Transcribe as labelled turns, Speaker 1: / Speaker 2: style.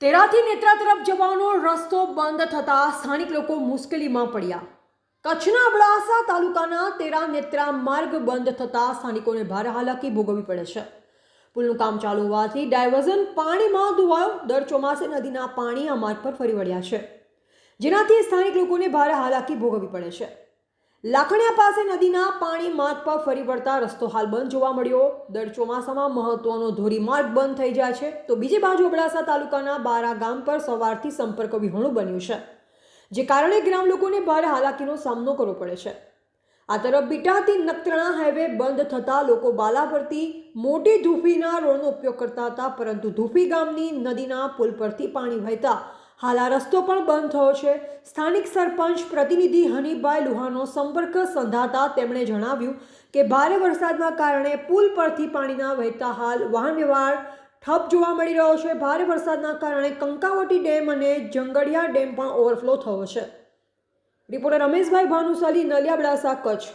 Speaker 1: તેરાથી નેત્રા તરફ જવાનો રસ્તો બંધ થતાં સ્થાનિક લોકો મુશ્કેલીમાં પડ્યા. કચ્છના અબડાસા તાલુકાના તેરા નેત્રા માર્ગ બંધ થતાં સ્થાનિકોને ભારે હાલાકી ભોગવવી પડે છે. પુલનું કામ ચાલુ હોવાથી ડાયવર્ઝન પાણીમાં ધોવાયો. દર ચોમાસે નદીના પાણી આ માર્ગ પર ફરી વળ્યા છે. જેનાથી સ્થાનિક લોકોને ભારે હાલાકી ભોગવવી પડે છે. લાખણીયા પાસે નદીના પાણી માર્ગ પર ફરી વળતા રસ્તો હાલ બંધ જોવા મળ્યો. દર ચોમાસામાં મહત્વનો ધોરીમાર્ગ બંધ થઈ જાય છે. તો બીજી બાજુ અબડાસા તાલુકાના બારા ગામ પર સવારથી સંપર્ક વિહોણું બન્યું છે, જે કારણે ગ્રામ લોકોને ભારે હાલાકીનો સામનો કરવો પડે છે. આ તરફ બીટાથી નખત્રાણા હાઈવે બંધ થતાં લોકો બાલા પરથી મોટી ધૂફીના રોડનો ઉપયોગ કરતા હતા, પરંતુ ધૂફી ગામની નદીના પુલ પરથી પાણી વહેતા હાલ આ રસ્તો પણ બંધ થયો છે. સ્થાનિક સરપંચ પ્રતિનિધિ હનીભાઈ લુહાનો સંપર્ક સંધાતા તેમણે જણાવ્યું કે ભારે વરસાદના કારણે પુલ પરથી પાણીના વહેતા હાલ વાહન વ્યવહાર ઠપ જોવા મળી રહ્યો છે. ભારે વરસાદના કારણે કંકાવટી ડેમ અને જંગડિયા ડેમ પણ ઓવરફ્લો થયો છે. રિપોર્ટર રમેશભાઈ ભાનુશાલી નલિયાબડાસા કચ્છ.